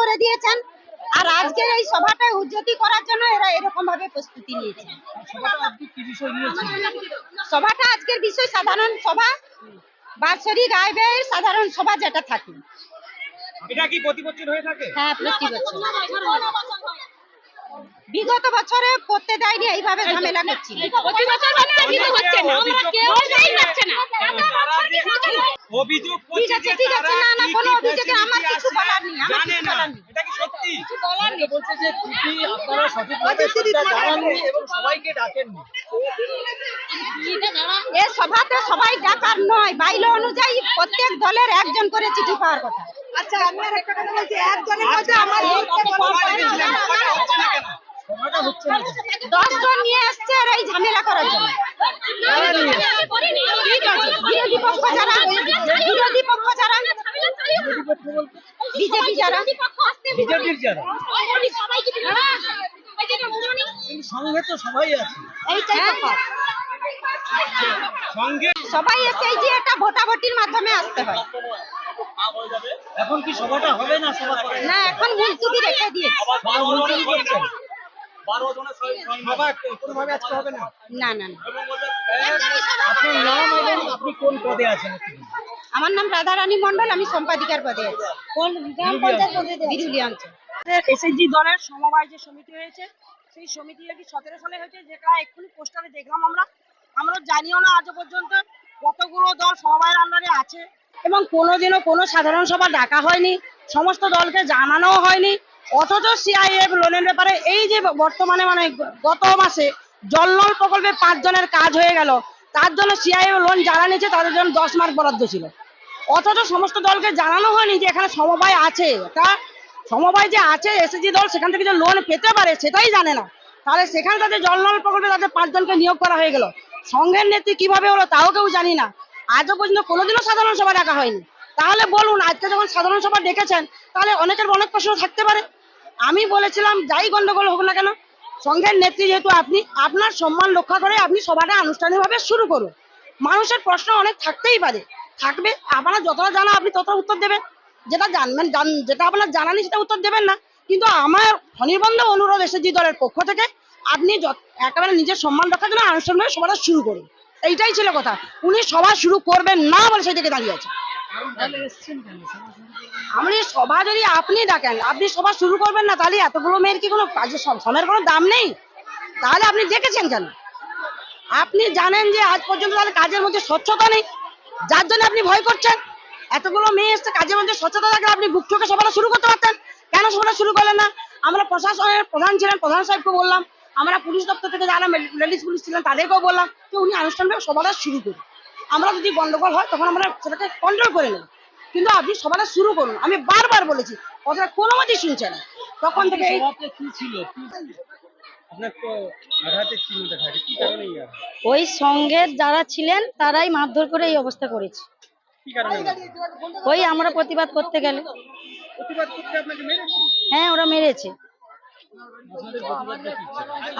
করে দিয়েছেন। আর এই করার জন্য এরা এরকম ভাবে প্রস্তুতি নিয়েছে। সভাটা আজকের বিষয় সাধারণ সভা। বাৎসরিক আয় ব্যয়ের সাধারণ সভা যেটা থাকে। এটা কি প্রতি বছর হয়ে থাকে? হ্যাঁ প্রতি বছর। বিগত বছরে করতে দেয়নি এইভাবে ঝামেলা করছিল। প্রতি বছর মানে আজকে হচ্ছে না। আমরা কেউ বলতেই পারছে না। অভিযোগ ঠিক আছে ঠিক আছে না না কোনো অভিযোগে আমার কিছু বলার নেই আমার কিছু বলার নেই। এটা কি সত্যি? বলছে যে ত্রুটি আপনারা সঠিকভাবে সেটা জানাননি এবং সবাইকে ডাকেননি। এ সভাতে সবাই ডাকার নয় বাইল অনুযায়ী প্রত্যেক দলের একজন করে চিঠি পাওয়ার কথা। আচ্ছা আপনার একটা কথা বলছি একজনের মধ্যে আমার সভাটা হচ্ছে না। দশ জন নিয়ে আসছে আর এই ঝামেলা করার জন্য। বিরোধী পক্ষ যারা বিরোধী পক্ষ যারা বিজেপি যারা বিজেপির যারা। সঙ্গে তো সবাই আছে। এইটাই সবাই এসে এই যে এটা ভোটাভুটির মাধ্যমে আসতে হয়। এখন কি সভাটা হবে না সভা না। এখন রেখে দিয়েছে নাম আমার নাম রাধারানী মন্ডল আমি সম্পাদিকার পদে এসএসজি দলের সমবায় যে সমিতি হয়েছে সেই সমিতি নাকি সতেরো সালে হয়েছে যেটা এক্ষুনি পোস্টারে দেখলাম আমরা। আমরা জানিও না আজও পর্যন্ত। কতগুলো দল সমবায়ের আন্ডারে আছে এবং কোনোদিনও কোনো সাধারণ সভা ডাকা হয়নি, সমস্ত দলকে জানানোও হয়নি, অথচ সিআইএফ লোনের ব্যাপারে এই যে বর্তমানে মানে গত মাসে জল নল প্রকল্পে পাঁচ জনের কাজ হয়ে গেল, তার জন্য সিআইএফ লোন যারা নিয়েছে তাদের জন্য দশ মার্ক বরাদ্দ ছিল। অথচ সমস্ত দলকে জানানো হয়নি যে এখানে সমবায় আছে, তা সমবায় যে আছে এসএসজি দল সেখান থেকে যে লোন পেতে পারে সেটাই জানে না। তাহলে সেখানে তাদের জল নল প্রকল্পে তাদের পাঁচজনকে নিয়োগ করা হয়ে গেল সংঘের নেত্রী কীভাবে হলো তাও কেউ জানি না। আজও পর্যন্ত কোনোদিনও সাধারণ সভা ডাকা হয়নি। তাহলে বলুন, আজকে যখন সাধারণ সভা ডেকেছেন, তাহলে অনেকের অনেক প্রশ্ন থাকতে পারে। আমি বলেছিলাম, যাই গন্ডগোল হোক না কেন সংঘের নেত্রী যেহেতু আপনি, আপনার সম্মান রক্ষা করে আপনি সভাটা আনুষ্ঠানিকভাবে শুরু করুন। মানুষের প্রশ্ন অনেক থাকতেই পারে। থাকবে, আপনার যতটা জানা আপনি ততটা উত্তর দেবেন। যেটা জানবেন, জান- যেটা আপনার জানা নেই সেটা উত্তর দেবেন না। কিন্তু আমার স্বনির্বন্ধ অনুরোধ এসেছি দলের পক্ষ থেকে আপনি একেবারে নিজের সম্মান রক্ষার জন্য আনুষ্ঠানিকভাবে সভাটা শুরু করুন। এইটাই ছিল কথা। উনি সভা শুরু করবেন না বলে সেই থেকে দাঁড়িয়ে আছে। আপনি সভা যদি আপনি ডাকেন আপনি সভা শুরু করবেন না, তাহলে এতগুলো মেয়ের কি কোনো কাজের সময়ের কোনো দাম নেই? তাহলে আপনি ডেকেছেন কেন? আপনি জানেন যে আজ পর্যন্ত তাহলে কাজের মধ্যে স্বচ্ছতা নেই। যার জন্য আপনি ভয় করছেন। এতগুলো মেয়ে এসছে, কাজের মধ্যে স্বচ্ছতা থাকলে আপনি বুক ঠুকে সভাটা শুরু করতে পারতেন। কেন সভাটা শুরু করলেন না? আমরা প্রশাসনের প্রধান ছিলেন, প্রধান সাহেবকে বললাম। আমরা পুলিশ দপ্তর থেকে যারা লেডিস পুলিশ ছিলেন তাদেরকেও বললাম যে উনি আনুষ্ঠানিকভাবে সভাটা শুরু করুন। আমরা যদি গন্ডগোল হয় তখন আমরা সেটাকে কন্ট্রোল করে নেব। কিন্তু আপনি সভাটা শুরু করুন। আমি বারবার বলেছি কথাটা কোনো মতেই শুনছে না। তখন থেকে? ওই সংঘের যারা ছিলেন তারাই মারধর করে এই অবস্থা করেছে। ওই আমরা প্রতিবাদ করতে গেলে। প্রতিবাদ করতে আপনাকে মেরেছে? হ্যাঁ ওরা মেরেছে আপনাদের প্রতিবাদটা কি ছিল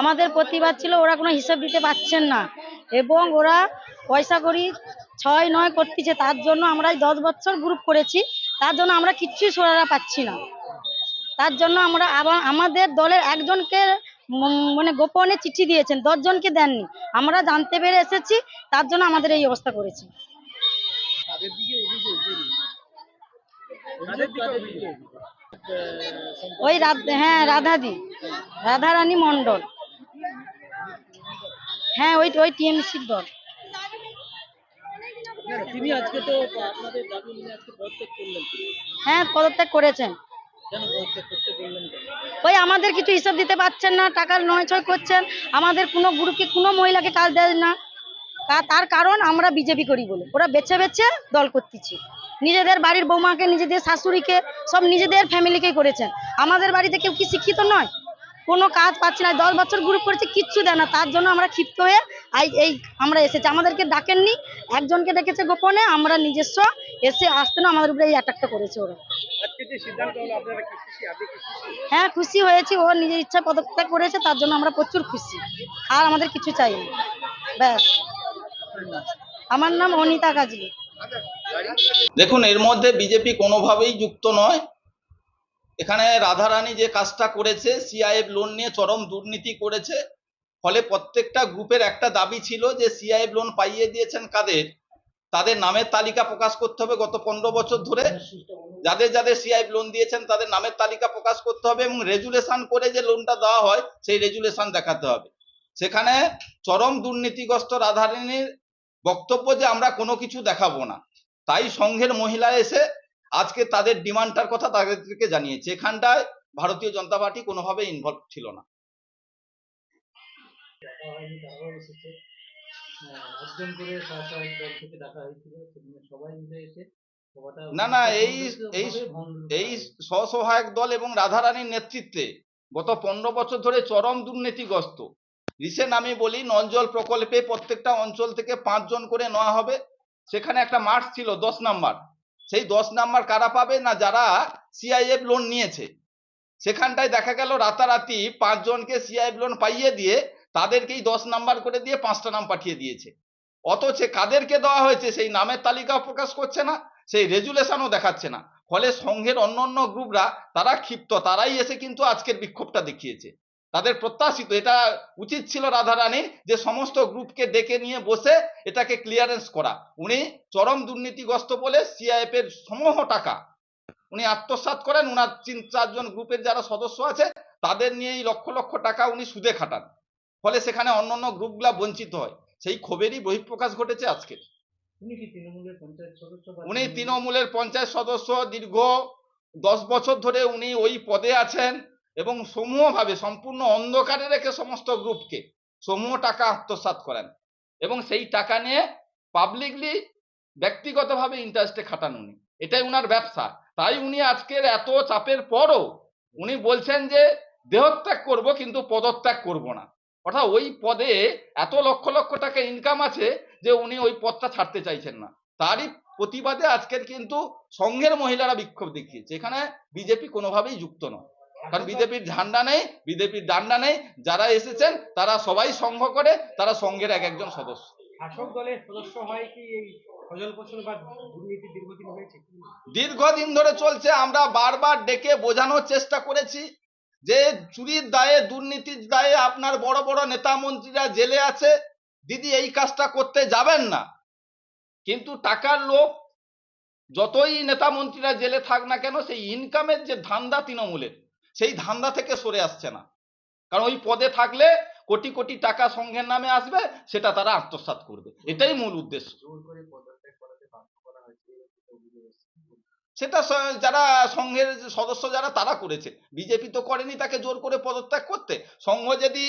আমাদের প্রতিবাদ ছিল, ওরা কোনো হিসাব দিতে পারছেন না। এবং ওরা পয়সা করি ছয়, নয় করতেছে, তার জন্য আমরা দশ বছর গ্রুপ করেছি। তার জন্য আমরা কিচ্ছুই সোরারা পাচ্ছি না। তার জন্য আমরা আবার আমাদের দলের একজনকে মানে গোপনে চিঠি দিয়েছেন দশজনকে দেননি। আমরা জানতে পেরে এসেছি, তার জন্য আমাদের এই অবস্থা করেছি। তাদের দিকে ওই রাধ- হ্যাঁ রাধাদি রাধারানী মণ্ডল। হ্যাঁ ওই ওই টিএমসির দল। তিনি আজকে তো আপনাদের দাবি নিয়ে আজকে পদত্যাগ করলেন। হ্যাঁ পদত্যাগ করেছেন। ওই আমাদের কিছু হিসাব দিতে পারছেন না টাকার নয় ছয় করছেন। আমাদের কোনো গ্রুপকে কোনো মহিলাকে কাজ দেয় না। তার কারণ আমরা বিজেপি করি বলে। ওরা বেছে বেছে দল করতেছি। নিজেদের বাড়ির বৌমাকে নিজেদের শাশুড়িকে সব নিজেদের ফ্যামিলিকেই করেছেন। আমাদের বাড়িতে কেউ কি শিক্ষিত নয়? কোনো কাজ পাচ্ছি না। দশ বছর গ্রুপ করেছে কিচ্ছু দেয় না। তার জন্য আমরা ক্ষিপ্ত হয়ে এই এই আমরা এসেছি। আমাদেরকে ডাকেননি। একজনকে ডেকেছে গোপনে। আমরা নিজস্ব এসে আসতে না আমাদের উপরে এই অ্যাটাকটা করেছে ওরা। হ্যাঁ খুশি হয়েছি। ও নিজের ইচ্ছা পদত্যাগ করেছে তার জন্য আমরা প্রচুর খুশি। আর আমাদের কিছু চাই না। ব্যাস। আমার নাম অনিতা কাজলি। দেখুন, এর মধ্যে বিজেপি কোনোভাবেই যুক্ত নয়। এখানে রাধারানী যে কাজটা করেছে সিআইএফ লোন নিয়ে চরম দুর্নীতি করেছে। ফলে প্রত্যেকটা গ্রুপের একটা দাবি ছিল যে সিআইএফ লোন পাইয়ে দিয়েছেন কাদের? তাদের নামের তালিকা প্রকাশ করতে হবে গত পনেরো বছর ধরে। যাদের যাদের সিআইএফ লোন দিয়েছেন, তাদের নামের তালিকা প্রকাশ করতে হবে এবং রেজুলেশন করে যে লোনটা দেওয়া হয়, সেই রেজুলেশন দেখাতে হবে। সেখানে চরম দুর্নীতিগ্রস্ত রাধারানীর বক্তব্য যে আমরা কোনো কিছু দেখাবো না। তাই সংঘের মহিলা এসে আজকে তাদের ডিমান্ডটার কথা তাদেরকে জানিয়েছে। এখানটায় ভারতীয় জনতা পার্টি কোনোভাবে ইনভলভ ছিল না। না, না, এই- এই- এই স্বসহায়ক দল এবং রাধারানীর নেতৃত্বে গত পনেরো বছর ধরে চরম দুর্নীতিগ্রস্ত। রিসেন্ট আমি বলি নল জল প্রকল্পে প্রত্যেকটা অঞ্চল থেকে পাঁচজন করে নেওয়া হবে। সেখানে একটা মার্চ ছিল দশ নাম্বার। সেই দশ নাম্বার কারা পাবে না যারা সিআইএফ লোন নিয়েছে? সেখানটায় দেখা গেল রাতারাতি পাঁচজনকে সিআইএফ লোন পাইয়ে দিয়ে তাদেরকেই দশ নাম্বার করে দিয়ে পাঁচটা নাম পাঠিয়ে দিয়েছে। অথচ কাদেরকে দেওয়া হয়েছে সেই নামের তালিকাও প্রকাশ করছে না, সেই রেজুলেশনও দেখাচ্ছে না। ফলে সংঘের অন্য অন্য গ্রুপরা তারা ক্ষিপ্ত, তারাই এসে কিন্তু আজকের বিক্ষোভটা দেখিয়েছে। তাদের প্রত্যাশিত এটা উচিত ছিল রাধা রাধারানী যে সমস্ত গ্রুপকে ডেকে নিয়ে বসে এটাকে ক্লিয়ারেন্স করা। উনি চরম দুর্নীতিগ্রস্ত বলে সিআইএফ এর সমূহ টাকা উনি আত্মসাৎ করেন উনার তিন চারজন গ্রুপের যারা সদস্য আছে তাদের নিয়েই লক্ষ লক্ষ টাকা উনি সুদে খাটান। ফলে সেখানে অন্যান্য গ্রুপগুলা বঞ্চিত হয়। সেই ক্ষোভেরই বহিঃপ্রকাশ ঘটেছে আজকে। উনি তৃণমূলের পঞ্চায়েত সদস্য দীর্ঘ দশ বছর ধরে উনি ওই পদে আছেন। এবং সমূহভাবে, সম্পূর্ণ অন্ধকারে রেখে সমস্ত গ্রুপকে, সমূহ টাকা আত্মসাৎ করেন এবং সেই টাকা নিয়ে পাবলিকলি ব্যক্তিগতভাবে ইন্টারেস্টে খাটান উনি। এটাই উনার ব্যবসা। তাই উনি আজকের এত চাপের পরও উনি বলছেন যে, দেহত্যাগ করব কিন্তু পদত্যাগ করব না। অর্থাৎ ওই পদে এত লক্ষ লক্ষ টাকা ইনকাম আছে যে উনি ওই পদটা ছাড়তে চাইছেন না। তারই প্রতিবাদে আজকের কিন্তু সংঘের মহিলারা বিক্ষোভ দেখিয়েছে। এখানে বিজেপি কোনোভাবেই যুক্ত নয়। কারণ বিজেপির ঝান্ডা নেই বিজেপির ডান্ডা নেই যারা এসেছেন তারা সবাই সংঘ করে তারা সংঘের এক একজন সদস্য শাসক দলের সদস্য হয় কি এই? দীর্ঘদিন ধরে চলছে আমরা বারবার ডেকে বোঝানোর চেষ্টা করেছি যে চুরির দায়ে দুর্নীতির দায়ে আপনার বড় বড় নেতা মন্ত্রীরা জেলে আছে দিদি এই কাজটা করতে যাবেন না কিন্তু টাকার লোক যতই নেতা মন্ত্রীরা জেলে থাক না কেন সেই ইনকামের যে ধান্দা তৃণমূলের সেই ধান্দা থেকে সরে আসছে না। কারণ ওই পদে থাকলে কোটি কোটি টাকা সংঘের নামে আসবে, সেটা তারা আত্মসাৎ করবে। এটাই মূল উদ্দেশ্য জোর করে পদত্যাগ করাতে বাধ্য করা হয়েছে এরকম অভিযোগ এসেছে। সেটা যারা সংঘের সদস্য যারা, তারা করেছে। বিজেপি তো করেনি তাকে জোর করে পদত্যাগ করতে। সংঘ যদি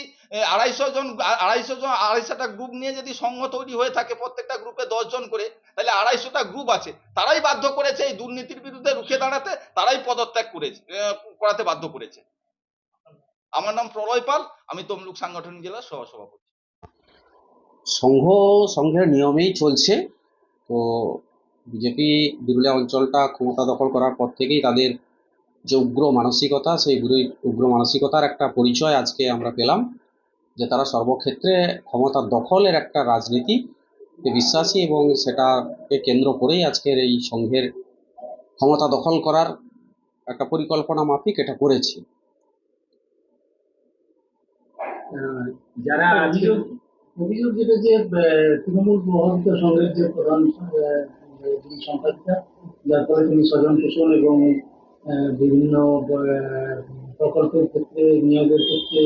আড়াইশো জন আড়াইশো জন, আড়াইশোটা গ্রুপ নিয়ে যদি সংঘ তৈরি হয়ে থাকে প্রত্যেকটা গ্রুপে দশ জন করে, তাহলে আড়াইশোটা গ্রুপ আছে। তারাই বাধ্য করেছে এই দুর্নীতির বিরুদ্ধে রুখে দাঁড়াতে, তারাই পদত্যাগ করেছে করাতে বাধ্য করেছে। আমার নাম প্রলয় পাল, আমি তমলুক সাংগঠনিক জেলার সহসভাপতি। সংঘ, সংঘের নিয়মেই চলছে। তো বিজেপি বিরুলিয়া অঞ্চলটা ক্ষমতা দখল করার পর থেকেই তাদের যে উগ্র মানসিকতা সেই উগ্র- উগ্র মানসিকতার একটা পরিচয় আজকে আমরা পেলাম যে তারা সর্বক্ষেত্রে ক্ষমতা দখলের একটা রাজনীতি বিশ্বাসী এবং সেটাকে কেন্দ্র করেই আজকের এই সংঘের ক্ষমতা দখল করার একটা পরিকল্পনা মাফিক এটা করেছে। যারা অভিযোগ অভিযোগ যেটা যে তৃণমূল প্রভাবিত সংঘের যে প্রধান যিনি সম্পাদিকা। যার ফলে তিনি স্বজন পোষণ এবং বিভিন্ন প্রকল্পের ক্ষেত্রে, নিয়োগের ক্ষেত্রে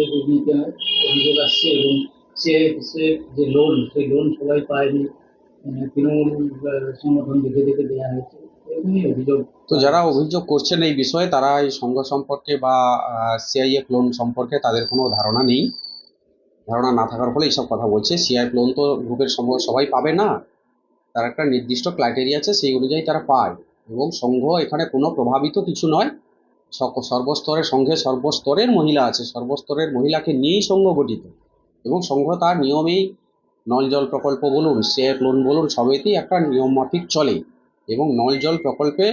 অভিযোগ আসছে এবং সে সে যে লোন সেই লোন সবাই পায়নি। তৃণমূল সংগঠন দেখে দেখে দেওয়া হয়েছে। তো যারা অভিযোগ করছেন এই বিষয়ে, তারা এই সংঘ সম্পর্কে বা সিআইএফ লোন সম্পর্কে তাদের কোনো ধারণা নেই। ধারণা না থাকার ফলে এইসব কথা বলছে। সিআইএফ লোন তো গ্রুপের সবাই পাবে না। তার একটা নির্দিষ্ট ক্রাইটেরিয়া আছে, সেই অনুযায়ী তারা পায়। এবং সংঘ এখানে কোনো প্রভাবিত কিছু নয়। সর্বস্তরের সংঘে সর্বস্তরের মহিলা আছে, সর্বস্তরের মহিলাকে নিয়েই সংঘ গঠিত। এবং সংঘ তার নিয়মেই নল জল প্রকল্প বলুন সিআইএফ লোন বলুন, সবেতেই একটা নিয়ম মাফিক চলে। এবং নল জল প্রকল্পে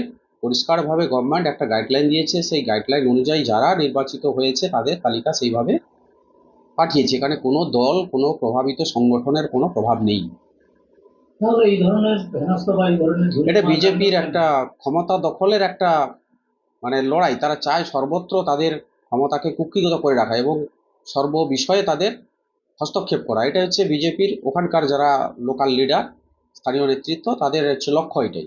পরিষ্কারভাবে গভর্নমেন্ট একটা গাইডলাইন দিয়েছে। সেই গাইডলাইন অনুযায়ী যারা নির্বাচিত হয়েছে, তাদের তালিকা সেইভাবে পাঠিয়েছে। এখানে কোনো দল, কোনো প্রভাবিত সংগঠনের কোনো প্রভাব নেই। তাহলে এই ধরনের হেনস্থা বা এই ধরনের এটা বিজেপির একটা ক্ষমতা দখলের একটা মানে লড়াই। তারা চায় সর্বত্র তাদের ক্ষমতাকে কুক্ষিগত করে রাখা এবং সর্ব বিষয়ে তাদের হস্তক্ষেপ করা। এটা হচ্ছে বিজেপির ওখানকার যারা লোকাল লিডার স্থানীয় নেতৃত্ব তাদের হচ্ছে লক্ষ্য এটাই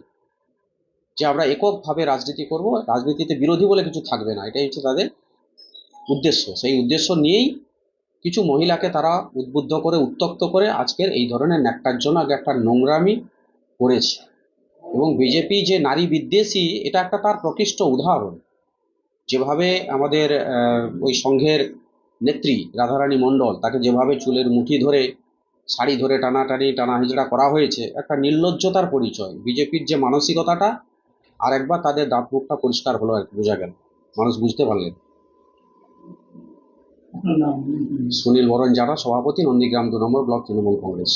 যে আমরা এককভাবে রাজনীতি করব। রাজনীতিতে বিরোধী বলে কিছু থাকবে না। এটাই হচ্ছে তাদের উদ্দেশ্য। সেই উদ্দেশ্য নিয়েই কিছু মহিলাকে তারা উদ্বুদ্ধ করে, উত্তক্ত করে আজকের এই ধরনের ন্যাক্কারজনক একটা নোংরামি করেছে। এবং বিজেপি যে নারী বিদ্বেষী, এটা একটা তার প্রকৃষ্ট উদাহরণ। যেভাবে আমাদের ওই সংঘের নেত্রী রাধারানী মণ্ডল, তাকে যেভাবে চুলের মুঠি ধরে, শাড়ি ধরে টানাটানি টানা হিজড়া করা হয়েছে, একটা নির্লজ্জতার পরিচয়। বিজেপির যে মানসিকতাটা আর একবার তাদের দাঁত মুখটা পরিষ্কার হলো আর বোঝা গেল। মানুষ বুঝতে পারলেন। সুনীল বরণ জানা সভাপতি নন্দীগ্রাম দু নম্বর ব্লক তৃণমূল কংগ্রেস।